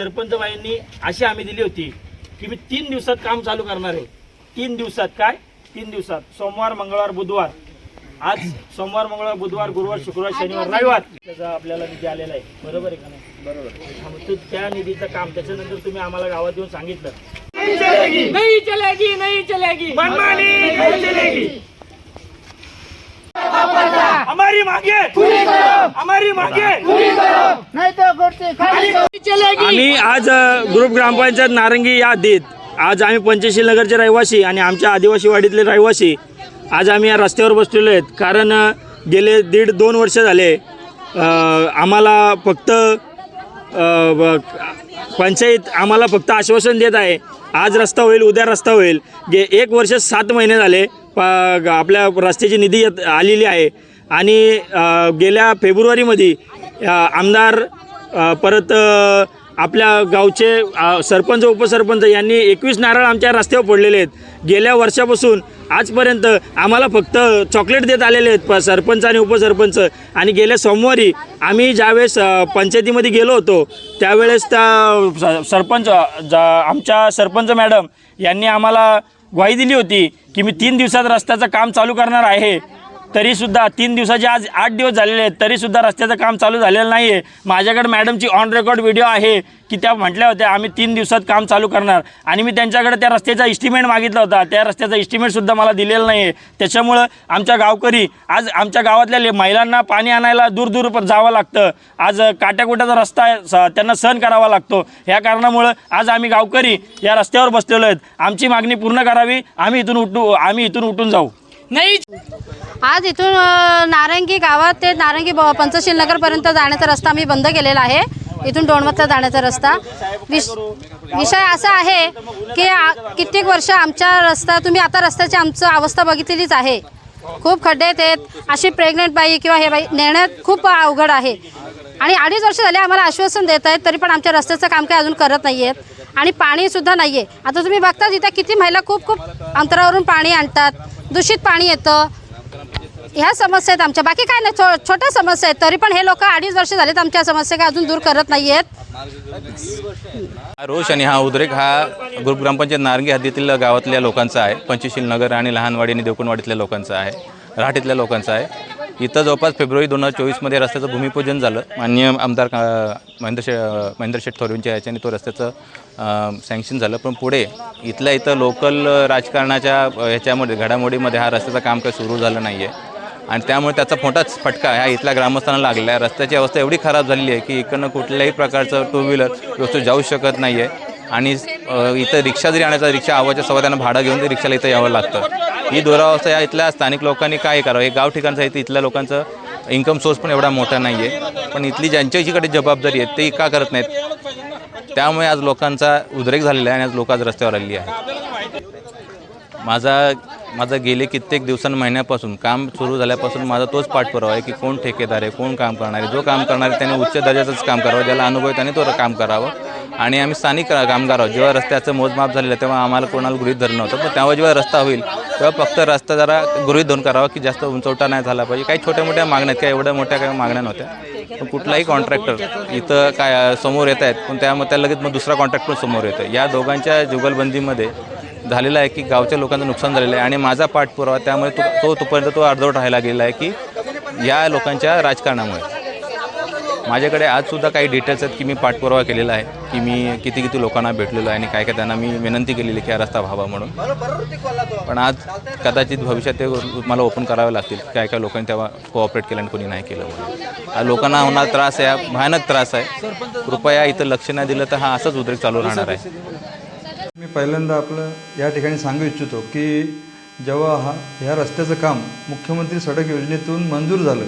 सरपंच बाईंनी अशी हमी दिली होती की मी तीन दिवसात काम चालू करणार आहे. तीन दिवसात काय? तीन दिवसात. सोमवार मंगळवार बुधवार. आज सोमवार मंगळवार बुधवार गुरुवार शुक्रवार शनिवार रविवार त्याचा आपल्याला निधी आलेला आहे. बरोबर आहे का नाही? बरोबर. तू त्या निधीचं काम त्याच्यानंतर तुम्ही आम्हाला गावात येऊन सांगितलं. नहीं चलेगी. नहीं चलेगी मनमानी. नहीं चलेगी. हमारी मांगे. हमारी मांगे. चलेगी आम्ही आज ग्रुप ग्रामपंचायत नारंगी या देत आज आम्ही पंचशील नगरचे रहिवासी आणि आमच्या आदिवासी वाडीतले रहिवासी आज आम्ही या रस्त्यावर बसलेलो आहेत. कारण गेले दीड दोन वर्ष झाले आम्हाला फक्त पंचायत आम्हाला फक्त आश्वासन देत आहे आज रस्ता होईल उद्या रस्ता होईल. गे एक वर्ष सात महिने झाले प आपल्या रस्त्याची निधी येत आलेली आहे. आणि गेल्या फेब्रुवारीमध्ये आमदार परत आपल्या गावचे सरपंच उपसरपंच यांनी एकवीस नारळ आमच्या रस्त्यावर पडलेले आहेत. गेल्या वर्षापासून आजपर्यंत आम्हाला फक्त चॉकलेट देत आलेले आहेत प सरपंच आणि उपसरपंच. आणि गेल्या सोमवारी आम्ही ज्यावेळेस पंचायतीमध्ये गेलो होतो त्यावेळेस त्या सरपंच आमच्या सरपंच मॅडम यांनी आम्हाला ग्वाही दिली होती की मी तीन दिवसात रस्त्याचं काम चालू करणार आहे. तरीसुद्धा तीन दिवसाचे आज आठ दिवस झालेले आहेत. तरीसुद्धा रस्त्याचं काम चालू झालेलं नाही आहे माझ्याकडे मॅडमची ऑन रेकॉर्ड व्हिडिओ आहे की त्या म्हटल्या होत्या आम्ही तीन दिवसात काम चालू करणार. आणि मी त्यांच्याकडे त्या रस्त्याचा इस्टिमेट मागितला होता. त्या रस्त्याचा इस्टिमेटसुद्धा मला दिलेला नाही आहे त्याच्यामुळं आमच्या गावकरी आज आमच्या गावातल्या ले- महिलांना पाणी आणायला दूर दूर जावं लागतं. आज काट्याकुट्याचा रस्ता आहे, स- त्यांना सहन करावा लागतो. ह्या कारणामुळं आज आम्ही गावकरी या रस्त्यावर बसलेलो आहेत. आमची मागणी पूर्ण करावी. आम्ही इथून उठू आम्ही इथून उठून जाऊ. नाही. आज इथून नारंगी गावात ते नारंगी ब- पंचशील नगरपर्यंत जाण्याचा रस्ता आम्ही बंद केलेला आहे. इथून डोणमतला जाण्याचा रस्ता. विष विषय असा आहे की कित्येक वर्ष आमच्या रस्ता तुम्ही आता रस्त्याची आमचं अवस्था बघितलेलीच आहे. खूप खड्डे आहेत. अशी प्रेग्नेंट बाई किंवा हे बाई नेण्यात खूप अवघड आहे. आणि अडीच वर्ष झाले आम्हाला आश्वासन देत आहेत तरी पण आमच्या रस्त्याचं काम काही अजून करत नाही आहेत. आणि पाणीसुद्धा नाही आहे आता तुम्ही बघता तिथे किती महिला खूप खूप अंतरावरून पाणी आणतात. दूषित पाणी येतं. ह्या समस्या आहेत आमच्या. बाकी काय नाही छो छोट्या समस्या आहेत. तरी पण हे लोक अडीच वर्ष झालेत आमच्या समस्या काय अजून दूर करत नाही आहेत रोष आणि हा उद्रेक हा ग्रामपंचायत नारंगी हद्दीतील गावातल्या लोकांचा आहे. पंचशील नगर आणि लहानवाडी आणि देवकुणवाडीतल्या लोकांचा आहे. रहाटीतल्या लोकांचा आहे. इथं जवळपास फेब्रुवारी दोन हजार चोवीसमध्ये रस्त्याचं भूमिपूजन झालं. माननीय आमदार का- महेंद्र शे महेंद्र शेठ थोरेंच्या याच्याने तो रस्त्याचं सँक्शन झालं. पण पुढे इथल्या इथं लोकल राजकारणाच्या ह्याच्यामध्ये घडामोडीमध्ये हा रस्त्याचं काम काही सुरू झालं नाही आहे आणि त्यामुळे त्याचा मोठाच फटका ह्या इथल्या ग्रामस्थांना लागला आहे. रस्त्याची अवस्था एवढी खराब झालेली आहे की इकडनं कुठल्याही प्रकारचं टू व्हीलर व्यवस्थित जाऊ शकत नाही आहे आणि इथं रिक्षा जरी आणायचा रिक्षा आवाच्या सव्वा त्यांना भाडं घेऊन ते रिक्षाला इथं यावं लागतं. ही दुरावस्था या इथल्या स्थानिक लोकांनी काय करावं? हे गाव ठिकाणचं आहे इथल्या लोकांचं इन्कम सोर्स पण एवढा मोठा नाही आहे पण इथली ज्यांच्याकडे जबाबदारी आहे ते का करत नाहीत? त्यामुळे आज लोकांचा उद्रेक झालेला आहे आणि आज लोक आज रस्त्यावर आलेली आहे माझा माझा गेले कित्येक दिवसां महिन्यापासून काम सुरू झाल्यापासून माझा तोच पाठपुरावा आहे की कोण ठेकेदार आहे कोण काम करणार आहे जो काम करणार आहे त्याने उच्च दर्जाचंच काम करावं ज्याला अनुभव आहे त्याने तो काम करावं. आणि आम्ही स्थानिक कामगार आहोत. जेव्हा रस्त्याचं मोजमाप झालेलं तेव्हा आम्हाला कोणाला गृहित धरलं नव्हतं पण तेव्हा जेव्हा रस्ता होईल तेव्हा फक्त रस्ता जरा गृहित धरून करावा की जास्त उंचवटा नाही झाला पाहिजे. काही छोट्या मोठ्या मागण्या आहेत काही एवढ्या मोठ्या काही मागण्या नव्हत्या. पण कुठलाही कॉन्ट्रॅक्टर इथं काय समोर येत आहेत पण त्यामध्ये त्या लगेच मग दुसरा कॉन्ट्रॅक्टर समोर येतं या दोघांच्या जुगलबंदीमध्ये झालेलं आहे की गावच्या लोकांचं नुकसान झालेलं आहे आणि माझा पाठपुरावा त्यामुळे तो तोपर्यंत तो अर्धवट राहायला गेला आहे की या लोकांच्या राजकारणामुळे. माझ्याकडे आजसुद्धा काही डिटेल्स आहेत की मी पाठपुरावा केलेला आहे की मी किती किती लोकांना भेटलेलो आहे आणि काय काय त्यांना मी विनंती केलेली की हा रस्ता व्हावा म्हणून. पण आज कदाचित भविष्यात ते मला ओपन करावे लागतील काय काय लोकांनी तेव्हा कोऑपरेट केलं आणि कोणी नाही केलं म्हणून. लोकांना होणार त्रास आहे भयानक त्रास आहे. कृपया इथं लक्ष नाही दिलं तर हा असंच उद्रेक चालू राहणार आहे. मी पहिल्यांदा आपलं या ठिकाणी सांगू इच्छितो की जेव्हा हा ह्या रस्त्याचं काम मुख्यमंत्री सडक योजनेतून मंजूर झालं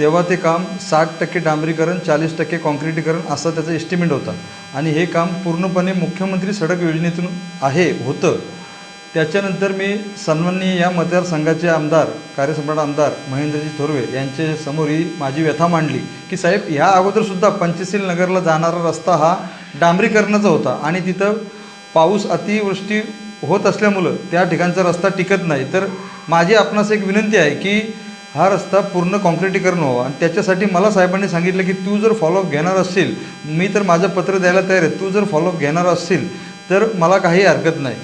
तेव्हा ते काम साठ टक्के डांबरीकरण चाळीस टक्के काँक्रीटीकरण असा त्याचा एस्टिमेट होता. आणि हे काम पूर्णपणे मुख्यमंत्री सडक योजनेतून आहे होतं. त्याच्यानंतर मी सन्माननीय या मतदारसंघाचे आमदार कार्यसम्राट आमदार महेंद्रजी थोरवे यांचे समोर ही माझी व्यथा मांडली की साहेब ह्या अगोदरसुद्धा पंचशील नगरला जाणारा रस्ता हा डांबरीकरणाचा होता आणि तिथं पाऊस अतिवृष्टी होत असल्यामुळं त्या ठिकाणचा रस्ता टिकत नाही. तर माझी आपणास एक विनंती आहे की हा रस्ता पूर्ण कॉन्क्रिटीकरण व्हावा. आणि त्याच्यासाठी मला साहेबांनी सांगितलं की तू जर फॉलोअप घेणार असशील मी तर माझं पत्र द्यायला तयार आहे तू जर फॉलोअप घेणार असशील तर मला काही हरकत नाही.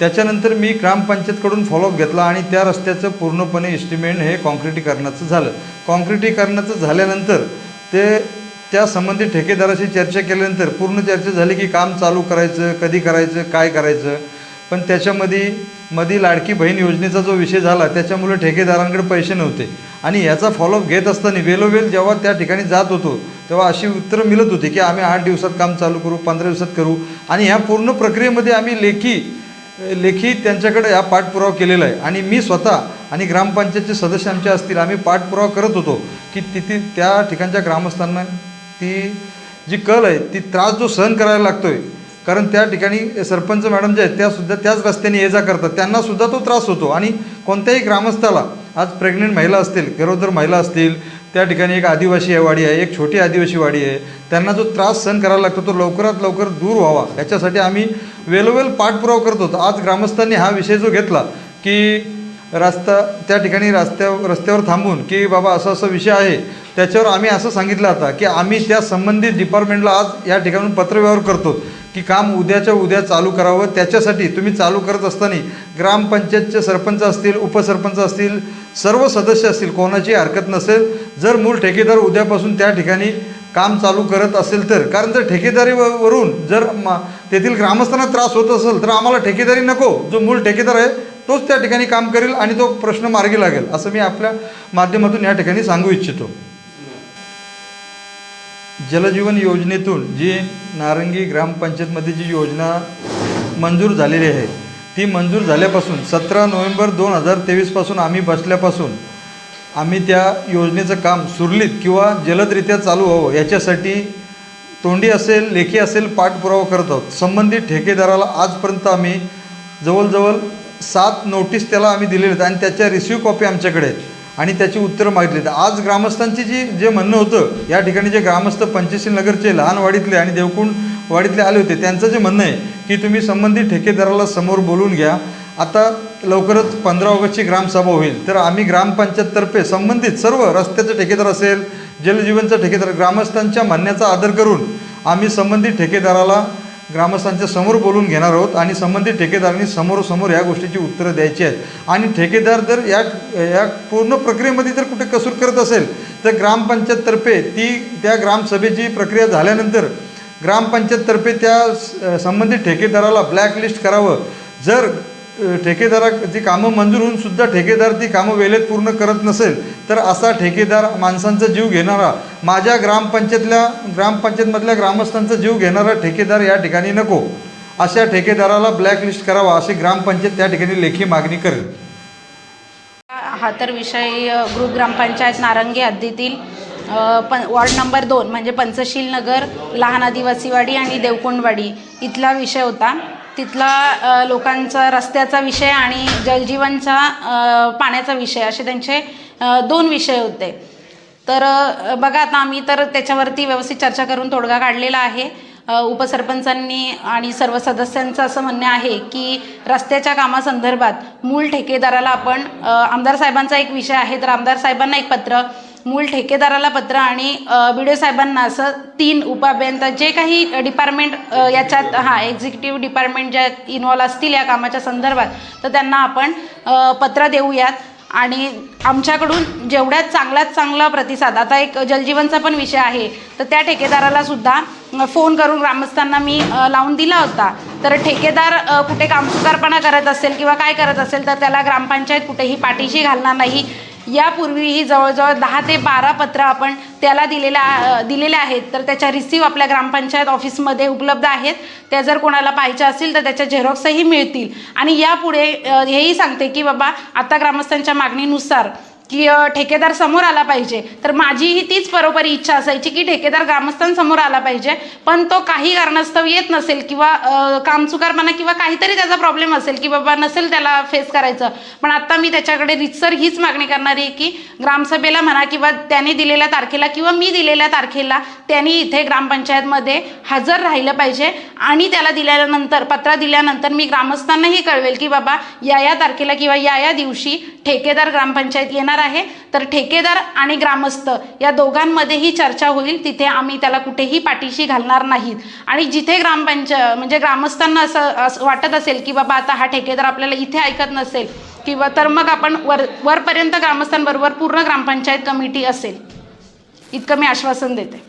त्याच्यानंतर मी ग्रामपंचायतकडून फॉलोअप घेतला आणि त्या रस्त्याचं पूर्णपणे इस्टिमेंट हे कॉन्क्रिटीकरणाचं झालं. कॉन्क्रिटीकरणाचं झाल्यानंतर ते त्या संबंधी ठेकेदाराशी चर्चा केल्यानंतर पूर्ण चर्चा झाली की काम चालू करायचं कधी करायचं काय करायचं. पण त्याच्यामध्ये मधी लाडकी बहीण योजनेचा जो विषय झाला त्याच्यामुळे ठेकेदारांकडे पैसे नव्हते. आणि याचा फॉलोअप घेत असताना वेलोवेल जेव्हा त्या ठिकाणी जात होतो तेव्हा अशी उत्तरं मिळत होती की आम्ही आठ दिवसात काम चालू करू पंधरा दिवसात करू. आणि ह्या पूर्ण प्रक्रियेमध्ये आम्ही लेखी लेखी त्यांच्याकडे हा पाठपुरावा केलेला आहे. आणि मी स्वतः आणि ग्रामपंचायतचे सदस्य आमचे असतील आम्ही पाठपुरावा करत होतो की तिथे त्या ठिकाणच्या ग्रामस्थांना ती जी कल आहे ती त्रास जो सहन करायला लागतो आहे कारण त्या ठिकाणी सरपंच मॅडम जे आहेत त्यासुद्धा त्याच रस्त्याने ये जा करतात. त्यांनासुद्धा तो त्रास होतो. आणि कोणत्याही ग्रामस्थाला आज प्रेग्नेंट महिला असतील गरोदर महिला असतील त्या ठिकाणी एक आदिवासी वाडी आहे एक छोटी आदिवासी वाडी आहे त्यांना जो त्रास सहन करायला लागतो तो लवकरात लवकर दूर व्हावा. याच्यासाठी आम्ही वेलोवेल पाठपुरावा करत होतो. आज ग्रामस्थांनी हा विषय जो घेतला की रास्ता त्या ठिकाणी रस्त्या रस्त्यावर थांबून की बाबा असं असं विषय आहे त्याच्यावर आम्ही असं सांगितलं होता की आम्ही त्या संबंधित डिपार्टमेंटला आज या ठिकाणून पत्रव्यवहार करतो की काम उद्याच्या उद्या चालू करावं. त्याच्यासाठी तुम्ही चालू करत असताना ग्रामपंचायतचे सरपंच असतील उपसरपंच असतील सर्व सदस्य असतील कोणाची हरकत नसेल जर मूळ ठेकेदार उद्यापासून त्या ठिकाणी काम चालू करत असेल तर. कारण जर ठेकेदारीवरून जर मा तेथील ग्रामस्थांना त्रास होत असेल तर आम्हाला ठेकेदारी नको. जो मूळ ठेकेदार आहे तोच त्या ठिकाणी काम करेल आणि तो प्रश्न मार्गी लागेल असं मी आपल्या माध्यमातून या ठिकाणी सांगू इच्छितो. जलजीवन योजनेतून जी नारंगी ग्रामपंचायतमध्ये जी योजना मंजूर झालेली आहे ती मंजूर झाल्यापासून सतरा नोव्हेंबर दोन हजार तेवीसपासून आम्ही बसल्यापासून आम्ही त्या योजनेचं काम सुरळीत किंवा जलदरित्या चालू व्हावं याच्यासाठी तोंडी असेल लेखी असेल पाठपुरावा करत आहोत. संबंधित ठेकेदाराला आजपर्यंत आम्ही जवळजवळ सात नोटीस त्याला आम्ही दिलेले आहेत आणि त्याच्या रिसिव्ह कॉपी आमच्याकडे आहेत. आणि त्याची उत्तरं मागितली आहेत. आज ग्रामस्थांची जी जे म्हणणं होतं या ठिकाणी जे ग्रामस्थ पंचशील नगरचे लहानवाडीतले आणि देवकुंड वाडीतले आले होते त्यांचं जे म्हणणं आहे की तुम्ही संबंधित ठेकेदाराला समोर बोलून घ्या. आता लवकरच पंधरा ऑगस्टची ग्रामसभा होईल. तर आम्ही ग्रामपंचायततर्फे संबंधित सर्व रस्त्याचं ठेकेदार असेल जलजीवनचा ठेकेदार ग्रामस्थांच्या म्हणण्याचा आदर करून आम्ही संबंधित ठेकेदाराला ग्रामस्थांच्या समोर बोलून घेणार आहोत आणि संबंधित ठेकेदारांनी समोरासमोर या गोष्टीची उत्तरं द्यायची आहेत. आणि ठेकेदार जर या या पूर्ण प्रक्रियेमध्ये जर कुठे कसूर करत असेल तर ग्रामपंचायततर्फे ती त्या ग्रामसभेची प्रक्रिया झाल्यानंतर ग्रामपंचायततर्फे त्या संबंधित ठेकेदाराला ब्लॅकलिस्ट करावं. जर ठेकेदारा ती कामं मंजूर होऊन सुद्धा ठेकेदार ती कामं वेळेत पूर्ण करत नसेल तर असा ठेकेदार माणसांचा जीव घेणारा माझ्या ग्रामपंचायतल्या ग्रामपंचायतमधल्या ग्रामस्थांचा जीव घेणारा ठेकेदार या ठिकाणी नको. अशा ठेकेदाराला ब्लॅकलिस्ट करावा अशी ग्रामपंचायत त्या ठिकाणी लेखी मागणी करेल. हा तर विषय ग्रुप ग्रामपंचायत नारंगी हद्दीतील पण वॉर्ड नंबर दोन म्हणजे पंचशील नगर लहान आदिवासीवाडी आणि देवकुंडवाडी इथला विषय होता. तिथला लोकांचा रस्त्याचा विषय आणि जलजीवनचा पाण्याचा विषय असे त्यांचे दोन विषय होते. तर बघा आता आम्ही तर त्याच्यावरती व्यवस्थित चर्चा करून तोडगा काढलेला आहे. उपसरपंचांनी आणि सर्व सदस्यांचं असं म्हणणं आहे की रस्त्याच्या कामासंदर्भात मूळ ठेकेदाराला आपण आमदार साहेबांचा एक विषय आहे. तर आमदार साहेबांना एक पत्र मूळ ठेकेदाराला पत्र आणि बी डी ओ साहेबांना असं तीन उपाभियंता जे काही डिपार्टमेंट याच्यात हां एक्झिक्युटिव्ह डिपार्टमेंट ज्या इन्वॉल्व असतील या कामाच्या संदर्भात तर त्यांना आपण पत्र देऊयात. आणि आमच्याकडून जेवढ्यात चांगल्यात चांगला प्रतिसाद आता एक जलजीवनचा पण विषय आहे तर त्या ठेकेदाराला सुद्धा फोन करून ग्रामस्थांना मी लावून दिला होता. तर ठेकेदार कुठे कामचुकारपणा करत असेल किंवा काय करत असेल तर त्याला ग्रामपंचायत कुठेही पाठीशी घालणार नाही. यापूर्वीही जवळजवळ दहा ते बारा पत्र आपण त्याला दिलेल्या आहेत. तर त्याच्या रिसीव आपल्या ग्रामपंचायत ऑफिसमध्ये उपलब्ध आहेत. त्या जर कोणाला पाहिजे असतील तर त्याच्या झेरॉक्सही मिळतील. आणि यापुढे हेही सांगते की बाबा आता ग्रामस्थांच्या मागणीनुसार की ठेकेदार समोर आला पाहिजे. तर माझीही तीच बरोबरी इच्छा असायची की ठेकेदार ग्रामस्थांसमोर आला पाहिजे. पण तो काही कारणास्तव येत नसेल किंवा अ, कामचुकारपणा किंवा काहीतरी त्याचा प्रॉब्लेम असेल की बाबा नसेल त्याला फेस करायचं. पण आत्ता मी त्याच्याकडे रितसर हीच मागणी करणार आहे की ग्रामसभेला म्हणा किंवा त्याने दिलेल्या तारखेला किंवा मी दिलेल्या तारखेला त्यांनी इथे ग्रामपंचायतमध्ये हजर राहिलं पाहिजे. आणि त्याला दिल्यानंतर पत्र दिल्यानंतर मी ग्रामस्थांनाही कळवेल की बाबा या या तारखेला किंवा या या दिवशी ठेकेदार ग्रामपंचायत येणार होणार आहे. तर ठेकेदार आणि ग्रामस्थ या दोघांमध्येही चर्चा होईल. तिथे आम्ही त्याला कुठेही पाठीशी घालणार नाहीत. आणि जिथे ग्रामपंच म्हणजे ग्रामस्थांना असं असं वाटत असेल की बाबा आता हा ठेकेदार आपल्याला इथे ऐकत नसेल किंवा तर मग आपण वर वरपर्यंत ग्रामस्थांबरोबर पूर्ण ग्रामपंचायत कमिटी असेल. इतकं मी आश्वासन देते.